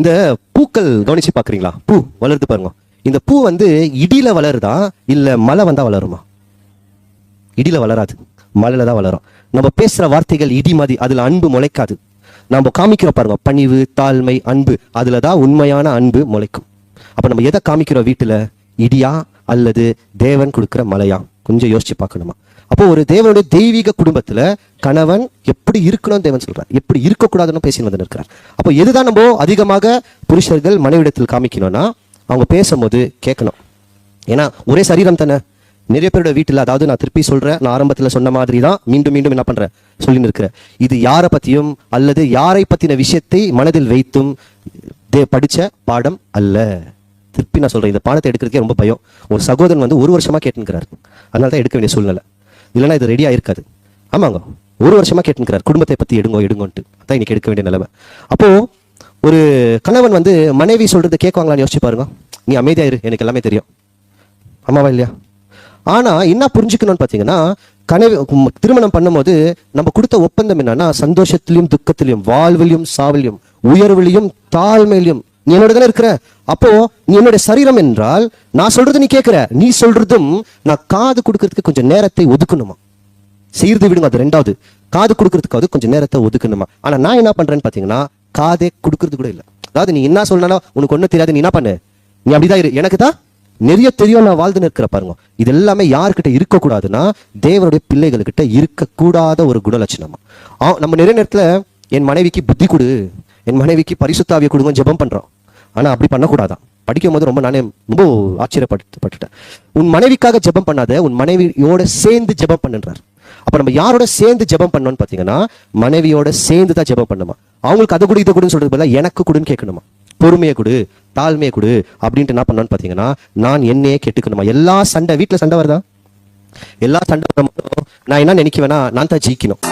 இந்த பூக்கள் கவனிச்சு பாக்குறீங்களா பூ வளருது பாருங்க. இந்த பூ வந்து இடியில வளருதா? இல்ல மழை வந்தா வளருமா? இடியில வளராது. மழையில தான் வளரும். நம்ம பேசுற வார்த்தைகள் இடி மாதிரி அதுல அன்பு முளைக்காது. நம்ம காமிக்கிறோம் பாருங்க பணிவு தாழ்மை அன்பு அதுல தான் உண்மையான அன்பு முளைக்கும். அப்ப நம்ம எதை காமிக்கிறோம் வீட்டுல? இடியா அல்லது தேவன் கொடுக்குற மலையா? கொஞ்சம் யோசிச்சு பார்க்கணுமா? அப்போ ஒரு தேவனுடைய தெய்வீக குடும்பத்துல கணவன் எப்படி இருக்கணும் தேவன் சொல்றார். எப்படி இருக்கக்கூடாதுன்னு பேசி வந்து இருக்கிறார் அப்போ எதுதான் நம்ம அதிகமாக புருஷர்கள் மனைவிடத்தில் காமிக்கணும்னா அவங்க பேசும்போது கேட்கணும். ஏன்னா ஒரே சரீரம் தானே. நிறைய பேரோட வீட்டில் அதாவது நான் திருப்பி சொல்றேன் நான் ஆரம்பத்தில் சொன்ன மாதிரி தான் மீண்டும் மீண்டும் என்ன பண்றேன்? சொல்லி இருக்கிறேன் இது யாரை பத்தியும் அல்லது யாரை பத்தின விஷயத்தை மனதில் வைத்தும் தே படித்த பாடம் அல்ல. திருப்பி நான் சொல்றேன் இந்த பாடத்தை எடுக்கிறதுக்கே ரொம்ப பயம். ஒரு சகோதரன் வந்து ஒரு வருஷமா கேட்டுக்கிறார் அதனால தான் எடுக்க வேண்டிய சூழ்நிலை. இல்லைன்னா இது ரெடியாக இருக்காது ஆமாங்க. ஒரு வருஷமாக கேட்டுக்கிறார் குடும்பத்தை பற்றி எடுங்கோ எடுங்கோன்ட்டு. அதான் இன்னைக்கு எடுக்க வேண்டிய நிலைமை. அப்போது ஒரு கணவன் வந்து மனைவி சொல்கிறது கேட்குவாங்களான்னு யோசிச்சு பாருங்க. நீ அமைதியா இரு எனக்கு எல்லாமே தெரியும். ஆமாவா இல்லையா? ஆனால் என்ன புரிஞ்சுக்கணும்னு பார்த்தீங்கன்னா கனவு திருமணம் பண்ணும்போது நம்ம கொடுத்த ஒப்பந்தம் என்னன்னா சந்தோஷத்திலையும் துக்கத்திலையும் வாழ்விலையும் சாவிலையும் உயர்விலையும் தாழ்மையிலையும் நீ என்னோட தானே இருக்கிற? அப்போ நீ என்னுடைய சரீரம் என்றால் நான் சொல்றது நீ கேட்கிற. நீ சொல்றதும் நான் காது கொடுக்கறதுக்கு கொஞ்சம் நேரத்தை ஒதுக்கணுமா? செய்யறது விடுங்க அது ரெண்டாவது. காது கொடுக்கறதுக்காவது கொஞ்சம் நேரத்தை ஒதுக்கணுமா? ஆனா நான் என்ன பண்றேன்னு பாத்தீங்கன்னா காதே கொடுக்கறது கூட இல்ல. அதாவது நீ என்ன சொல்லணும் உனக்கு ஒன்னும் தெரியாது நீ என்ன பண்ணு? நீ அப்படிதான் இரு. எனக்கு தான் நிறைய தெரியும் நான் வாழ்ந்து நிற்கிற பாருங்க. இது எல்லாமே யாருக்கிட்ட இருக்கக்கூடாதுன்னா தேவனுடைய பிள்ளைகள்கிட்ட இருக்கக்கூடாத ஒரு குணலட்சணமா. நம்ம நிறைய நேரத்துல என் மனைவிக்கு புத்தி கொடு. என் மனைவிக்கு பரிசுத்தாவிய கொடுங்க ஜெபம் பண்றோம். ஆனா அப்படி பண்ணக்கூடாதான். படிக்கும் போது ரொம்ப நானே ரொம்ப ஆச்சரியப்பட்டுட்டேன் உன் மனைவிக்காக ஜெபம் பண்ணாத உன் மனைவியோட சேர்ந்து ஜெபம் பண்ணுன்றார். அப்ப நம்ம யாரோட சேர்ந்து ஜெபம் பண்ணோம்னு பாத்தீங்கன்னா மனைவியோட சேர்ந்து தான் ஜெபம் பண்ணுமா? அவங்களுக்கு அதை கொடு இதை கொடுன்னு சொல்றது பதிலாக எனக்கு கொடுன்னு கேட்கணுமா? பொறுமையை கொடு தாழ்மையை கொடு அப்படின்ட்டு என்ன பண்ணோன்னு பாத்தீங்கன்னா நான் என்னையே கேட்டுக்கணுமா? எல்லா சண்டை வீட்டுல சண்டை வருதா? எல்லா சண்டை நான் என்ன நினைக்குவேன்னா நான் தான் ஜெயிக்கணும்.